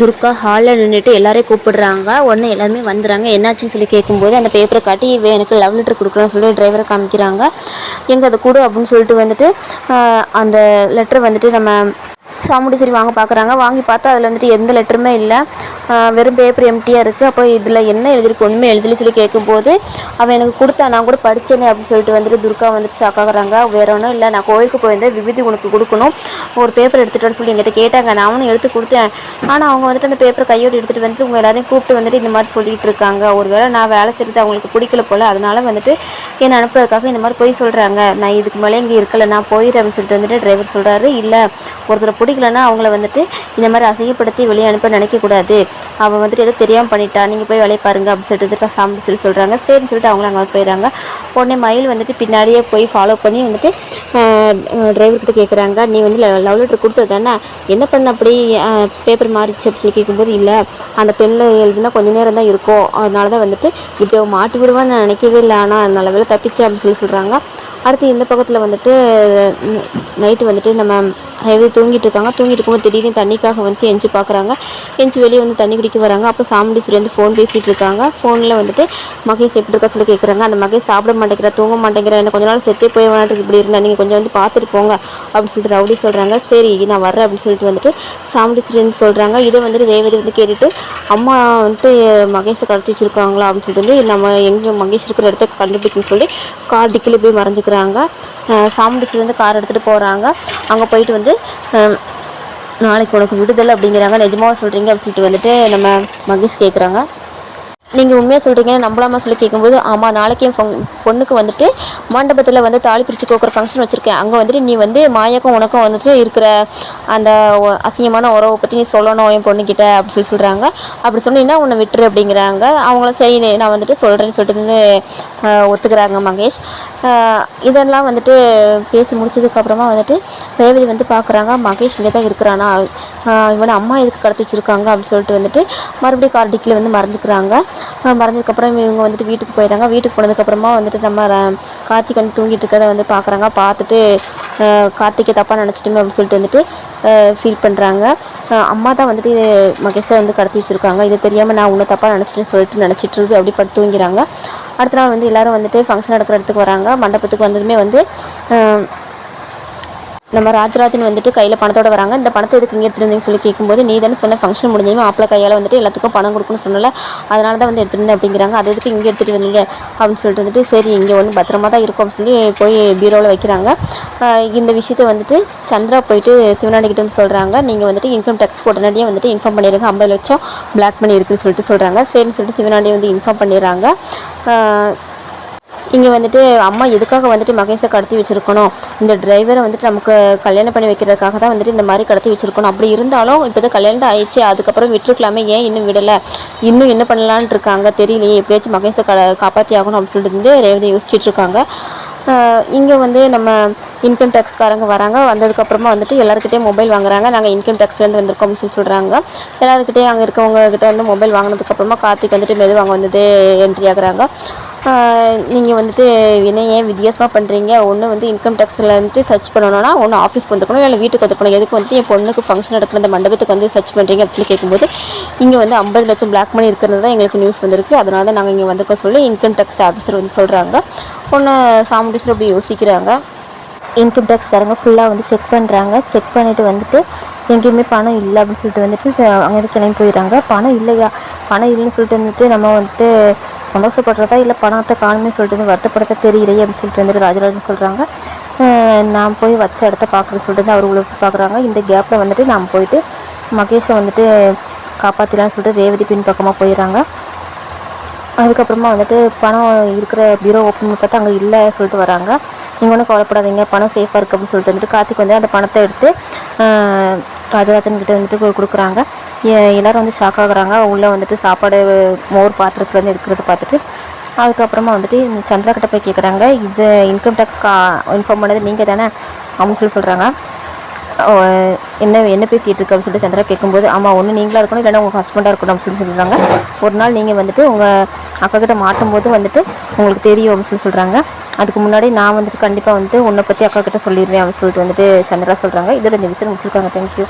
துர்கா ஹாலில் நின்றுட்டு எல்லாரையும் கூப்பிடுறாங்க. உடனே எல்லாருமே வந்துடுறாங்க. என்னாச்சுன்னு சொல்லி கேட்கும்போது அந்த பேப்பரை காட்டி இவன் எனக்கு லவ் லெட்டர் கொடுக்குறேன்னு சொல்லி டிரைவரை காமிக்கிறாங்க. எங்கே அதை கொடு அப்படின்னு சொல்லிட்டு வந்துட்டு அந்த லெட்டர் வந்துட்டு நம்ம சாமுண்டீஸ்வரி வாங்க பார்க்குறாங்க. வாங்கி பார்த்தா அதில் வந்துட்டு எந்த லெட்டருமே இல்லை. வெறும் பேப்பர் எம்டியாக இருக்குது அப்போ இதில் என்ன எழுதிருக்கு ஒன்றுமே எழுதலன்னு சொல்லி கேட்கும்போது அவன் எனக்கு கொடுத்தா நான் கூட படித்தேனே அப்படின்னு சொல்லிட்டு வந்துட்டு துர்கா வந்துட்டு ஷாக் ஆகுறாங்க. வேற ஒன்றும் இல்லை. நான் கோயிலுக்கு போயிருந்தேன். விபூதி உனக்கு கொடுக்கணும். ஒரு பேப்பர் எடுத்துகிட்டு சொல்லி எங்கிட்ட கேட்டாங்க. நானும் எடுத்து கொடுத்தேன். ஆனால் அவங்க வந்துட்டு அந்த பேப்பர் கையோடு எடுத்துகிட்டு வந்துட்டு உங்கள் எல்லாரையும் கூப்பிட்டு வந்துட்டு இந்த மாதிரி சொல்லிட்டு இருக்காங்க. ஒருவேளை நான் வேலை செய்கிறது அவங்களுக்கு பிடிக்கல போல். அதனால் வந்துட்டு என்னை அனுப்புறதுக்காக இந்த மாதிரி போய் சொல்கிறாங்க நான் இதுக்கு மேலே இங்கே இருக்கல. நான் போயிடுறேன் அப்படின்னு சொல்லிட்டு வந்துட்டு டிரைவர் சொல்கிறாரு இல்லை ஒருத்தரை பிடிக்கலன்னா அவங்கள வந்துட்டு இந்த மாதிரி அசிங்கப்படுத்தி வெளியே அனுப்ப நினைக்கக்கூடாது. அவன் வந்துட்டு எதோ தெரியாமல் பண்ணிட்டா நீங்கள் போய் வேலையை பாருங்க அப்படின்னு சொல்லிட்டு சாமி சொல்லி சொல்கிறாங்க சரின்னு சொல்லிட்டு அவங்களும் அங்கே போயிடுறாங்க. உடனே மயில் வந்துட்டு பின்னாடியே போய் ஃபாலோ பண்ணி வந்துட்டு டிரைவர்கிட்ட கேட்குறாங்க நீ வந்து லவ் லெட்டர் கொடுத்தது தானே? என்ன பண்ண அப்படி பேப்பர் மாறிச்சு அப்படின்னு சொல்லி கேட்கும்போது இல்லை அந்த பெண்ணில் எழுதினா கொஞ்ச நேரம் தான் இருக்கும். அதனால தான் வந்துட்டு இப்படி மாட்டி விடுவான்னு நான் நினைக்கவே இல்லை. ஆனால் நல்ல வேலை தப்பிச்சு அப்படின்னு சொல்லி சொல்கிறாங்க அடுத்து இந்த பக்கத்தில் வந்துட்டு நைட்டு வந்துட்டு நம்ம ஹைவே தூங்கிட்டு இருக்காங்க. தூங்கிட்டு இருக்கும்போது திடீர்னு தண்ணிக்காக வந்து எஞ்சி பார்க்குறாங்க எஞ்சி வெளியே வந்து தண்ணி குடிக்க வராங்க. அப்போ சாமுண்டீஸ்வரி வந்து ஃபோன் பேசிகிட்டு இருக்காங்க. ஃபோனில் வந்துட்டு மகேஷ் எப்படி இருக்கா சொல்லி கேட்குறாங்க அந்த மகேஷ் சாப்பிட மாட்டேங்கிறா தூங்க மாட்டேங்கிறா என்ன கொஞ்ச நாள் செத்தே போய் வேணாட்டு இப்படி இருந்தேன் நீங்கள் கொஞ்சம் வந்து பார்த்துட்டு போங்க அப்படின்னு சொல்லிட்டு ரவுடி சொல்கிறாங்க சரி நான் வரேன் அப்படின்னு சொல்லிட்டு வந்துட்டு சாமுண்டீஸ்வரி வந்து சொல்கிறாங்க இதை வந்துட்டு ரேவதி வந்து கேட்டுட்டு அம்மா வந்துட்டு மகேஷை கடத்தி வச்சுருக்காங்களா? அப்படின்னு சொல்லிட்டு வந்து நம்ம எங்கே மகேஷ் இருக்கிற இடத்த கண்டுபிடிக்கணும்னு சொல்லி கார் டிக்கில் போய் மறைஞ்சிக்கிறாங்க. அஹ் வந்து கார் எடுத்துகிட்டு போகிறாங்க அங்கே போயிட்டு வந்து நாளைக்கு உனக்கு விடுதலை அப்படிங்கிறாங்க. நிஜமாக சொல்கிறீங்க அப்படின்னு சொல்லிட்டு வந்துட்டு நம்ம மகேஷ் கேட்குறாங்க நீங்கள் உண்மையாக சொல்கிறீங்க நம்பலாமா சொல்லி கேட்கும்போது ஆமாம் நாளைக்கு என் ஃபங் பொண்ணுக்கு வந்துட்டு மண்டபத்தில் வந்து தாலி பிரித்து கோக்குற ஃபங்க்ஷன் வச்சுருக்கேன். அங்கே வந்துட்டு நீ வந்து மாயாக்கும் உனக்கும் வந்துட்டு இருக்கிற அந்த அசிங்கமான உறவை பற்றி நீ சொல்லணும் என் பொண்ணுக்கிட்ட அப்படின்னு சொல்லி சொல்கிறாங்க அப்படி சொன்னீங்கன்னா உன்னை விட்டுரு? அப்படிங்கிறாங்க. அவங்கள சரி நான் வந்துட்டு சொல்கிறேன்னு சொல்லிட்டு வந்து ஒத்துக்கிறாங்க மகேஷ். இதெல்லாம் வந்துட்டு பேசி முடிச்சதுக்கப்புறமா வந்துட்டு ரேவதி வந்து பார்க்குறாங்க மகேஷ் இங்கே தான் இருக்கிறானா இவனை அம்மா எதுக்கு கடத்தி வச்சிருக்காங்க? அப்படின்னு சொல்லிட்டு வந்துட்டு மறுபடியும் கார்டிக்கில் வந்து மறைஞ்சிக்கிறாங்க ஆஹ், மறைஞ்சதுக்கப்புறம் இவங்க வந்துட்டு வீட்டுக்கு போயிடுறாங்க. வீட்டுக்கு போனதுக்கப்புறமா வந்துட்டு நம்ம கார்த்திக் வந்து தூங்கிட்டு இருக்கதை வந்து பார்க்குறாங்க பார்த்துட்டு கார்த்திகை தப்பாக நினச்சிட்டுமே அப்படின்னு சொல்லிட்டு வந்துட்டு ஃபீல் பண்ணுறாங்க அம்மா தான் வந்துட்டு மகேஷை வந்து கடத்தி வச்சுருக்காங்க. இது தெரியாமல் நான் உன்னை தப்பாக நினச்சிட்டேன்னு சொல்லிட்டு நினச்சிட்டு இருக்கு அப்படி படுத்து தூங்கிறாங்க. அடுத்த நாள் வந்து எல்லோரும் வந்துட்டு ஃபங்க்ஷன் நடக்கிற இடத்துக்கு வராங்க. மண்டபத்துக்கு வந்ததுமே வந்து நம்ம ராஜராஜன் வந்துட்டு கையில் பணத்தோட வராங்க. இந்த பணத்தை எதுக்கு இங்கே எடுத்துருந்தீங்க சொல்லி கேட்கும்போது நீ தானே சொன்ன ஃபங்க்ஷன் முடிஞ்சதுமே மாப்பிள்ள கையால் வந்துட்டு எல்லாத்துக்கும் பணம் கொடுக்கணும்னு சொன்னல. அதனால தான் வந்து எடுத்துருந்தேன் அப்படிங்கிறாங்க. அது எதுக்கு இங்கே எடுத்துகிட்டு வந்தீங்க? அப்படின்னு சொல்லிட்டு வந்துட்டு சரி இங்கே ஒன்று பத்திரமா தான் இருக்கும் அப்படின்னு சொல்லி போய் பீரோவில் வைக்கிறாங்க. இந்த விஷயத்தை வந்துட்டு சந்திரா போயிட்டு சிவனாண்டி வந்து சொல்கிறாங்க நீங்கள் வந்துட்டு இன்கம் டேக்ஸ் உடனடியாக வந்துட்டு இன்ஃபார்ம் பண்ணிடுங்க. ஐம்பது லட்சம் பிளாக் பண்ணி இருக்குன்னு சொல்லிட்டு சொல்கிறாங்க சரின்னு சொல்லிட்டு சிவனாண்டி வந்து இன்ஃபார்ம் பண்ணிடுறாங்க. இங்கே வந்துட்டு அம்மா எதுக்காக வந்துட்டு மகேஷை கடத்தி வச்சுருக்கணும்? இந்த டிரைவரை வந்துட்டு நமக்கு கல்யாணம் பண்ணி வைக்கிறதுக்காக தான் வந்துட்டு இந்த மாதிரி கடத்தி வச்சுருக்கணும். அப்படி இருந்தாலும் இப்போ தான் கல்யாணம் ஆயிடுச்சு. அதுக்கப்புறம் விட்டுருக்கலாமே. ஏன் இன்னும் விடலை? இன்னும் என்ன பண்ணலான்னு இருக்காங்க? தெரியலையே. எப்படியாச்சும் மகேஷை க காப்பாற்றி ஆகணும் அப்படின்னு சொல்லிட்டு வந்து ரேவதி யோசிச்சுட்டு இருக்காங்க. இங்கே வந்து நம்ம இன்கம் டேக்ஸ்காரங்க வராங்க. வந்ததுக்கப்புறமா வந்துட்டு எல்லாருக்கிட்டையும் மொபைல் வாங்குறாங்க. நாங்கள் இன்கம் டேக்ஸ்லேருந்து வந்திருக்கோம் அப்படின்னு சொல்லி சொல்கிறாங்க எல்லாருக்கிட்டே அங்கே இருக்கவங்க கிட்ட வந்து மொபைல் வாங்கினதுக்கப்புறமா கார்த்திக் வந்துட்டு மெது வாங்க வந்தது என்ட்ரி ஆகுறாங்க. நீங்கள் வந்துட்டு என்ன ஏன் வித்தியாசமாக பண்ணுறீங்க ஒன்று வந்து இன்கம் டேக்ஸில் வந்துட்டு சர்ச் பண்ணணும்னா ஒன்று ஆஃபீஸ்க்கு வந்துக்கணும் இல்லை வீட்டுக்கு வந்துக்கணும். எதுக்கு வந்துட்டு என் பொண்ணுக்கு ஃபங்க்ஷன் நடக்கிற அந்த மண்டபத்துக்கு வந்து சர்ச் பண்ணுறீங்க அப்படின்னு கேட்கும்போது இங்கே வந்து ஐம்பது லட்சம் பிளாக் மணி இருக்கிறது தான் எங்களுக்கு நியூஸ் வந்திருக்கு. அதனால தான் நாங்கள் இங்கே வந்திருக்கோம் சொல்லி இன்கம் டேக்ஸ் ஆஃபீஸர் வந்து சொல்கிறாங்க ஒன்று சாமுண்டீஸ்வரர் அப்படி யோசிக்கிறாங்க. இன்கம் டேக்ஸ்காரங்க ஃபுல்லாக வந்து செக் பண்ணுறாங்க செக் பண்ணிவிட்டு வந்துட்டு எங்கேயுமே பணம் இல்லை அப்படின்னு சொல்லிட்டு வந்துட்டு ச- அங்கேருந்து கிளம்பி போயிடுறாங்க. பணம் இல்லையா? பணம் இல்லைன்னு சொல்லிட்டு வந்துட்டு நம்ம வந்துட்டு சந்தோஷப்படுறதா இல்லை பணத்தை காணுமே சொல்லிட்டு வந்து வருத்தப்படுறதா தெரியலையே அப்படின்னு சொல்லிட்டு வந்துட்டு ராஜராஜன் சொல்கிறாங்க நான் போய் வச்ச இடத்த பார்க்குறது சொல்லிட்டு வந்து அவர் உள்ள போய் பார்க்குறாங்க இந்த கேப்பில் வந்துட்டு நான் போயிட்டு மகேஷை வந்துட்டு காப்பாற்றலான்னு சொல்லிட்டு ரேவதி பின் பக்கமாக போயிடுறாங்க. அதுக்கப்புறமா வந்துட்டு பணம் இருக்கிற பீரோ ஓப்பன் பண்ணி பார்த்தா அங்கே இல்லை சொல்லிட்டு வராங்க. நீங்கள் ஒன்றும் கவலைப்படாதீங்க பணம் சேஃபாக இருக்குது அப்படின்னு சொல்லிட்டு வந்துட்டு கார்த்திக் வந்து அந்த பணத்தை எடுத்து ராஜராஜன் கிட்டே வந்துட்டு கொடுக்குறாங்க. எல்லோரும் எல்லாரும் வந்து ஷாக் ஆகுறாங்க. உள்ளே வந்துட்டு சாப்பாடு மோர் பாத்திரத்துலேருந்து எடுக்கிறத பார்த்துட்டு அதுக்கப்புறமா வந்துட்டு சந்திரா கிட்ட போய் கேட்குறாங்க இது இன்கம் டேக்ஸ் கா இன்ஃபார்ம் பண்ணது நீங்கள் தானே அப்படின்னு சொல்லி சொல்கிறாங்க என்ன என்ன பேசிகிட்டு இருக்கு அப்படின்னு சொல்லிட்டு சந்திரா கேட்கும்போது ஆமாம் ஒன்று நீங்களாக இருக்கணும் இல்லைன்னா உங்கள் ஹஸ்பண்டாக இருக்கணும் அப்படின்னு சொல்லி சொல்கிறாங்க ஒரு நாள் நீங்கள் வந்துட்டு உங்கள் அக்காக்கிட்ட மாட்டும் போது வந்துட்டு உங்களுக்கு தெரியும் அப்படின்னு சொல்லி சொல்கிறாங்க அதுக்கு முன்னாடி நான் வந்துட்டு கண்டிப்பாக வந்துட்டு உன்னை பற்றி அக்கா கிட்ட சொல்லிடுவேன் அப்படின்னு சொல்லிட்டு வந்துட்டு சந்திரா சொல்கிறாங்க இதோட இந்த விஷயம் முடிச்சிருக்காங்க. தேங்க்யூ